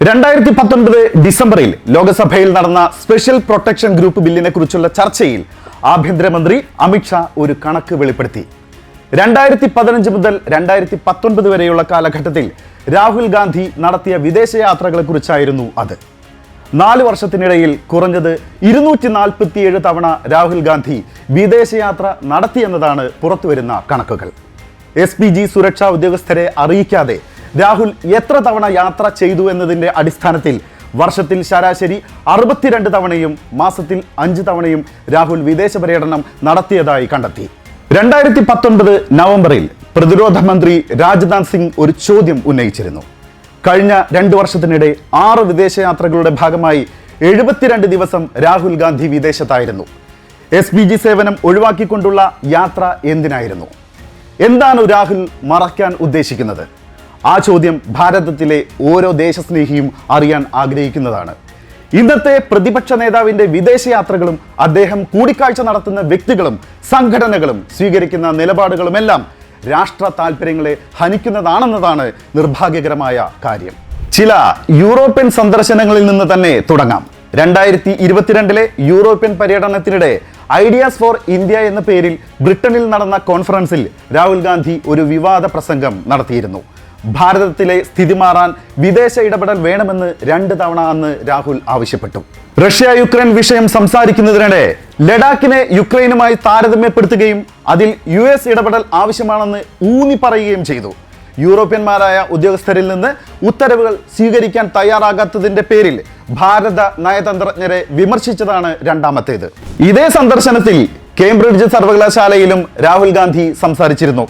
രണ്ടായിരത്തി പത്തൊൻപത് ഡിസംബറിൽ ലോക്സഭയിൽ നടന്ന സ്പെഷ്യൽ പ്രൊട്ടക്ഷൻ ഗ്രൂപ്പ് ബില്ലിനെ കുറിച്ചുള്ള ചർച്ചയിൽ ആഭ്യന്തരമന്ത്രി അമിത്ഷാ ഒരു കണക്ക് വെളിപ്പെടുത്തി. രണ്ടായിരത്തി പതിനഞ്ച് മുതൽ രണ്ടായിരത്തി പത്തൊൻപത് വരെയുള്ള കാലഘട്ടത്തിൽ രാഹുൽ ഗാന്ധി നടത്തിയ വിദേശയാത്രകളെ കുറിച്ചായിരുന്നു അത്. നാല് വർഷത്തിനിടയിൽ കുറഞ്ഞത് ഇരുന്നൂറ്റി നാൽപ്പത്തിയേഴ് തവണ രാഹുൽ ഗാന്ധി വിദേശയാത്ര നടത്തിയെന്നതാണ് പുറത്തുവരുന്ന കണക്കുകൾ. എസ് പി ജി സുരക്ഷാ ഉദ്യോഗസ്ഥരെ അറിയിക്കാതെ രാഹുൽ എത്ര തവണ യാത്ര ചെയ്തു എന്നതിന്റെ അടിസ്ഥാനത്തിൽ വർഷത്തിൽ ശരാശരി അറുപത്തിരണ്ട് തവണയും മാസത്തിൽ അഞ്ച് തവണയും രാഹുൽ വിദേശ പര്യടനം നടത്തിയതായി കണ്ടെത്തി. രണ്ടായിരത്തി പത്തൊൻപത് നവംബറിൽ പ്രതിരോധ മന്ത്രി രാജ്നാഥ് സിംഗ് ഒരു ചോദ്യം ഉന്നയിച്ചിരുന്നു. കഴിഞ്ഞ രണ്ട് വർഷത്തിനിടെ ആറ് വിദേശയാത്രകളുടെ ഭാഗമായി എഴുപത്തിരണ്ട് ദിവസം രാഹുൽ ഗാന്ധി വിദേശത്തായിരുന്നു. എസ് പി ജി സേവനം ഒഴിവാക്കിക്കൊണ്ടുള്ള യാത്ര എന്തിനായിരുന്നു? എന്താണ് രാഹുൽ മറയ്ക്കാൻ ഉദ്ദേശിക്കുന്നത്? ആ ചോദ്യം ഭാരതത്തിലെ ഓരോ ദേശസ്നേഹിയും അറിയാൻ ആഗ്രഹിക്കുന്നതാണ്. ഇന്നത്തെ പ്രതിപക്ഷ നേതാവിന്റെ വിദേശയാത്രകളും അദ്ദേഹം കൂടിക്കാഴ്ച നടത്തുന്ന വ്യക്തികളും സംഘടനകളും സ്വീകരിക്കുന്ന നിലപാടുകളുമെല്ലാം രാഷ്ട്ര താല്പര്യങ്ങളെ ഹനിക്കുന്നതാണെന്നതാണ് നിർഭാഗ്യകരമായ കാര്യം. ചില യൂറോപ്യൻ സന്ദർശനങ്ങളിൽ നിന്ന് തന്നെ തുടങ്ങാം. രണ്ടായിരത്തി ഇരുപത്തിരണ്ടിലെ യൂറോപ്യൻ പര്യടനത്തിനിടെ ഐഡിയാസ് ഫോർ ഇന്ത്യ എന്ന പേരിൽ ബ്രിട്ടനിൽ നടന്ന കോൺഫറൻസിൽ രാഹുൽ ഗാന്ധി ഒരു വിവാദ പ്രസംഗം നടത്തിയിരുന്നു. ഭാരതത്തിലെ സ്ഥിതി മാറാൻ വിദേശ ഇടപെടൽ വേണമെന്ന് രണ്ട് തവണ അന്ന് രാഹുൽ ആവശ്യപ്പെട്ടു. റഷ്യ യുക്രൈൻ വിഷയം സംസാരിക്കുന്നതിനിടെ ലഡാക്കിനെ യുക്രൈനുമായി താരതമ്യപ്പെടുത്തുകയും അതിൽ യു എസ് ഇടപെടൽ ആവശ്യമാണെന്ന് ഊന്നി പറയുകയും ചെയ്തു. യൂറോപ്യന്മാരായ ഉദ്യോഗസ്ഥരിൽ നിന്ന് ഉത്തരവുകൾ സ്വീകരിക്കാൻ തയ്യാറാകാത്തതിന്റെ പേരിൽ ഭാരത നയതന്ത്രജ്ഞരെ വിമർശിച്ചതാണ് രണ്ടാമത്തേത്. ഇതേ സന്ദർശനത്തിൽ കേംബ്രിഡ്ജ് സർവകലാശാലയിലും രാഹുൽ ഗാന്ധി സംസാരിച്ചിരുന്നു.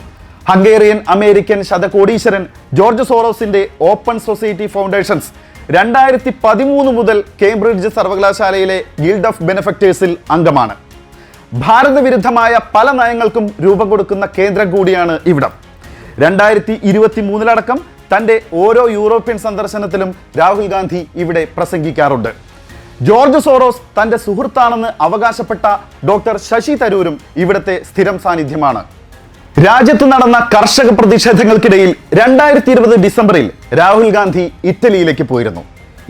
ഹംഗേറിയൻ അമേരിക്കൻ ശതകോടീശ്വരൻ ജോർജ് സോറോസിന്റെ ഓപ്പൺ സൊസൈറ്റി ഫൗണ്ടേഷൻസ്. രണ്ടായിരത്തി പതിമൂന്ന് മുതൽ കേംബ്രിഡ്ജ് സർവകലാശാലയിലെ ഗിൽഡ് ഓഫ് ബെനഫക്റ്റേഴ്സിൽ അംഗമാണ്. ഭാരതവിരുദ്ധമായ പല നയങ്ങൾക്കും രൂപം കൊടുക്കുന്ന കേന്ദ്രം കൂടിയാണ് ഇവിടം. രണ്ടായിരത്തി ഇരുപത്തി മൂന്നിലടക്കം തന്റെ ഓരോ യൂറോപ്യൻ സന്ദർശനത്തിലും രാഹുൽ ഗാന്ധി ഇവിടെ പ്രസംഗിക്കാറുണ്ട്. ജോർജ് സോറോസ് തന്റെ സുഹൃത്താണെന്ന് അവകാശപ്പെട്ട ഡോക്ടർ ശശി തരൂരും ഇവിടുത്തെ സ്ഥിരം സാന്നിധ്യമാണ്. രാജ്യത്ത് നടന്ന കർഷക പ്രതിഷേധങ്ങൾക്കിടയിൽ രണ്ടായിരത്തി ഇരുപത് ഡിസംബറിൽ രാഹുൽ ഗാന്ധി ഇറ്റലിയിലേക്ക് പോയിരുന്നു.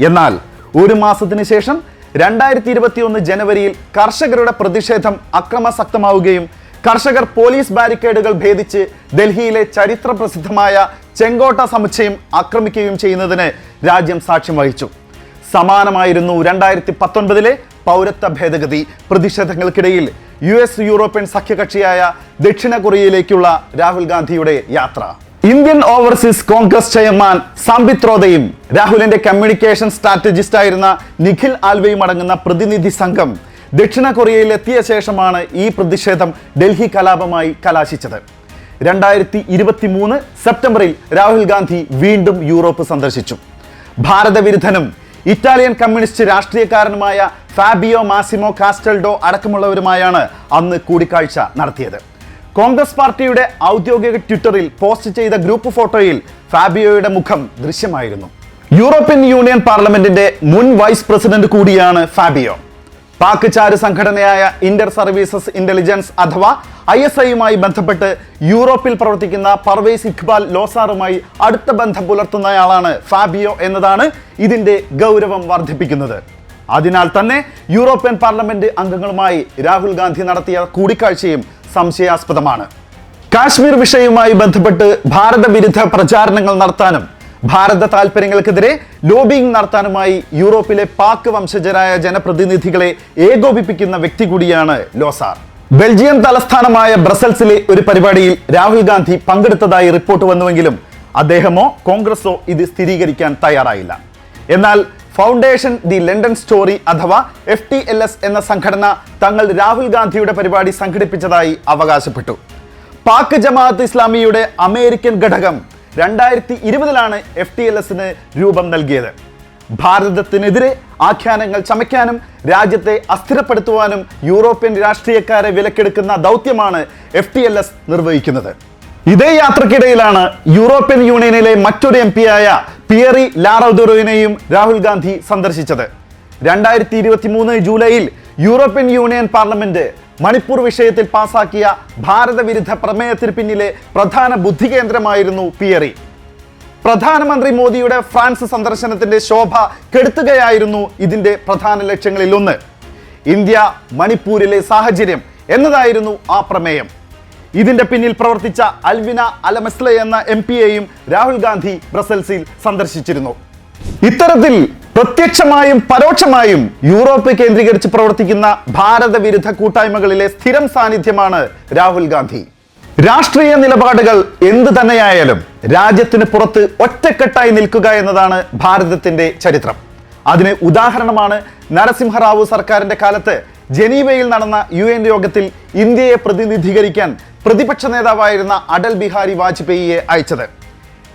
എന്നാൽ ഒരു മാസത്തിന് ശേഷം രണ്ടായിരത്തി ഇരുപത്തിയൊന്ന് ജനുവരിയിൽ കർഷകരുടെ പ്രതിഷേധം അക്രമാസക്തമാവുകയും കർഷകർ പോലീസ് ബാരിക്കേഡുകൾ ഭേദിച്ച് ഡൽഹിയിലെ ചരിത്ര പ്രസിദ്ധമായ ചെങ്കോട്ട സമുച്ചയം ആക്രമിക്കുകയും ചെയ്യുന്നതിന് രാജ്യം സാക്ഷ്യം വഹിച്ചു. സമാനമായിരുന്നു രണ്ടായിരത്തി പത്തൊൻപതിലെ പൗരത്വ ഭേദഗതി പ്രതിഷേധങ്ങൾക്കിടയിൽ യു എസ് യൂറോപ്യൻ സഖ്യകക്ഷിയായ ദക്ഷിണ കൊറിയയിലേക്കുള്ള രാഹുൽ ഗാന്ധിയുടെ യാത്ര. Indian overseas Congress chairman Sambit രാഹുലിന്റെ കമ്മ്യൂണിക്കേഷൻ സ്ട്രാറ്റജിസ്റ്റ് ആയിരുന്ന നിഖിൽ ആൽവയും അടങ്ങുന്ന പ്രതിനിധി സംഘം ദക്ഷിണ കൊറിയയിൽ എത്തിയ ശേഷമാണ് ഈ പ്രതിഷേധം ഡൽഹി കലാപമായി കലാശിച്ചത്. രണ്ടായിരത്തി ഇരുപത്തി മൂന്ന് സെപ്റ്റംബറിൽ രാഹുൽ ഗാന്ധി വീണ്ടും യൂറോപ്പ് സന്ദർശിച്ചു. ഭാരതവിരുദ്ധനും ഇറ്റാലിയൻ കമ്മ്യൂണിസ്റ്റ് രാഷ്ട്രീയക്കാരനുമായ ഫാബിയോ മാസിമോ കാസ്റ്റൽഡോ അടക്കമുള്ളവരുമായാണ് അന്ന് കൂടിക്കാഴ്ച നടത്തിയത്. കോൺഗ്രസ് പാർട്ടിയുടെ ഔദ്യോഗിക ട്വിറ്ററിൽ പോസ്റ്റ് ചെയ്ത ഗ്രൂപ്പ് ഫോട്ടോയിൽ ഫാബിയോയുടെ മുഖം ദൃശ്യമായിരുന്നു. യൂറോപ്യൻ യൂണിയൻ പാർലമെന്റിന്റെ മുൻ വൈസ് പ്രസിഡന്റ് കൂടിയാണ് ഫാബിയോ. പാക് ചാര് സംഘടനയായ ഇന്റർ സർവീസസ് ഇന്റലിജൻസ് അഥവാ ഐ എസ് ഐയുമായി ബന്ധപ്പെട്ട് യൂറോപ്പിൽ പ്രവർത്തിക്കുന്ന പർവേസ് ഇഖ്ബാൽ ലോസാറുമായി അടുത്ത ബന്ധം പുലർത്തുന്നയാളാണ് ഫാബിയോ എന്നതാണ് ഇതിന്റെ ഗൗരവം വർദ്ധിപ്പിക്കുന്നത്. അതിനാൽ തന്നെ യൂറോപ്യൻ പാർലമെന്റ് അംഗങ്ങളുമായി രാഹുൽ ഗാന്ധി നടത്തിയ കൂടിക്കാഴ്ചയും സംശയാസ്പദമാണ്. കാശ്മീർ വിഷയവുമായി ബന്ധപ്പെട്ട് ഭാരത വിരുദ്ധ പ്രചാരണങ്ങൾ നടത്താനും ഭാരത താൽപര്യങ്ങൾക്കെതിരെ ലോബിംഗ് നടത്താനുമായി യൂറോപ്പിലെ പാക് വംശജരായ ജനപ്രതിനിധികളെ ഏകോപിപ്പിക്കുന്ന വ്യക്തി കൂടിയാണ് ലോസാർ. ബെൽജിയം തലസ്ഥാനമായ ബ്രസൽസിലെ ഒരു പരിപാടിയിൽ രാഹുൽ ഗാന്ധി പങ്കെടുത്തതായി റിപ്പോർട്ട് വന്നുവെങ്കിലും അദ്ദേഹമോ കോൺഗ്രസോ ഇത് സ്ഥിരീകരിക്കാൻ തയ്യാറായില്ല. എന്നാൽ ഫൗണ്ടേഷൻ ദി ലണ്ടൻ സ്റ്റോറി അഥവാ എഫ് ടി എൽ എസ് എന്ന സംഘടന തങ്ങൾ രാഹുൽ ഗാന്ധിയുടെ പരിപാടി സംഘടിപ്പിച്ചതായി അവകാശപ്പെട്ടു. പാക് ജമാഅത്ത് ഇസ്ലാമിയുടെ അമേരിക്കൻ ഘടകം രണ്ടായിരത്തി ഇരുപതിലാണ് എഫ് ടി എൽ എസിന് രൂപം നൽകിയത്. ഭാരതത്തിനെതിരെ ആഖ്യാനങ്ങൾ ചമയ്ക്കാനും രാജ്യത്തെ അസ്ഥിരപ്പെടുത്തുവാനും യൂറോപ്യൻ രാഷ്ട്രീയക്കാരെ വിലക്കെടുക്കുന്ന ദൗത്യമാണ് എഫ് ടി എൽ എസ് നിർവഹിക്കുന്നത്. ഇതേ യാത്രക്കിടയിലാണ് യൂറോപ്യൻ യൂണിയനിലെ മറ്റൊരു എം പിയായ പിയറി ലാറോദുറോയിനെയും രാഹുൽ ഗാന്ധി സന്ദർശിച്ചത്. രണ്ടായിരത്തി ഇരുപത്തി മൂന്ന് ജൂലൈയിൽ യൂറോപ്യൻ യൂണിയൻ പാർലമെന്റ് മണിപ്പൂർ വിഷയത്തിൽ പാസാക്കിയ ഭാരതവിരുദ്ധ പ്രമേയത്തിന് പിന്നിലെ പ്രധാന ബുദ്ധികേന്ദ്രമായിരുന്നു പിയറി. പ്രധാനമന്ത്രി മോദിയുടെ ഫ്രാൻസ് സന്ദർശനത്തിന്റെ ശോഭ കെടുത്തുകയായിരുന്നു ഇതിന്റെ പ്രധാന ലക്ഷ്യങ്ങളിൽ ഒന്ന് ഇന്ത്യ മണിപ്പൂരിലെ സാഹചര്യം എന്നതായിരുന്നു ആ പ്രമേയം. ഇതിന്റെ പിന്നിൽ പ്രവർത്തിച്ച അൽവിന അലമസ്ലെ എന്ന എം എയും രാഹുൽ ഗാന്ധി ബ്രസൽസിൽ സന്ദർശിച്ചിരുന്നു. ഇത്തരത്തിൽ പ്രത്യക്ഷമായും പരോക്ഷമായും യൂറോപ്പ് കേന്ദ്രീകരിച്ച് പ്രവർത്തിക്കുന്ന ഭാരത വിരുദ്ധ കൂട്ടായ്മകളിലെ സ്ഥിരം സാന്നിധ്യമാണ് രാഹുൽ ഗാന്ധി. രാഷ്ട്രീയ നിലപാടുകൾ എന്ത് തന്നെയായാലും രാജ്യത്തിന് പുറത്ത് ഒറ്റക്കെട്ടായി നിൽക്കുക എന്നതാണ് ഭാരതത്തിന്റെ ചരിത്രം. അതിന് ഉദാഹരണമാണ് നരസിംഹറാവു സർക്കാരിന്റെ കാലത്ത് ജനീവയിൽ നടന്ന യു എൻ യോഗത്തിൽ ഇന്ത്യയെ പ്രതിനിധീകരിക്കാൻ പ്രതിപക്ഷ നേതാവായിരുന്ന അടൽ ബിഹാരി വാജ്പേയിയെ അയച്ചത്.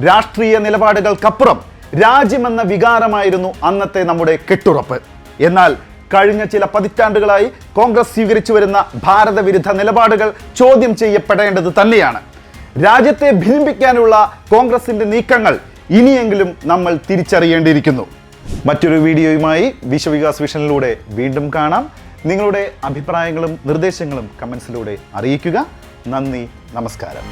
രാഷ്ട്രീയ നിലപാടുകൾക്കപ്പുറം രാജ്യമെന്ന വികാരമായിരുന്നു അന്നത്തെ നമ്മുടെ കെട്ടുറപ്പ്. എന്നാൽ കഴിഞ്ഞ ചില പതിറ്റാണ്ടുകളായി കോൺഗ്രസ് സ്വീകരിച്ചു വരുന്ന ഭാരതവിരുദ്ധ നിലപാടുകൾ ചോദ്യം ചെയ്യപ്പെടേണ്ടത് തന്നെയാണ്. രാജ്യത്തെ ഭിന്നിപ്പിക്കാനുള്ള കോൺഗ്രസിന്റെ നീക്കങ്ങൾ ഇനിയെങ്കിലും നമ്മൾ തിരിച്ചറിയേണ്ടിയിരിക്കുന്നു. മറ്റൊരു വീഡിയോയുമായി വിശ്വവികാസ് വിഷനിലൂടെ വീണ്ടും കാണാം. നിങ്ങളുടെ അഭിപ്രായങ്ങളും നിർദ്ദേശങ്ങളും കമൻസിലൂടെ അറിയിക്കുക. നന്ദി നമസ്കാരം.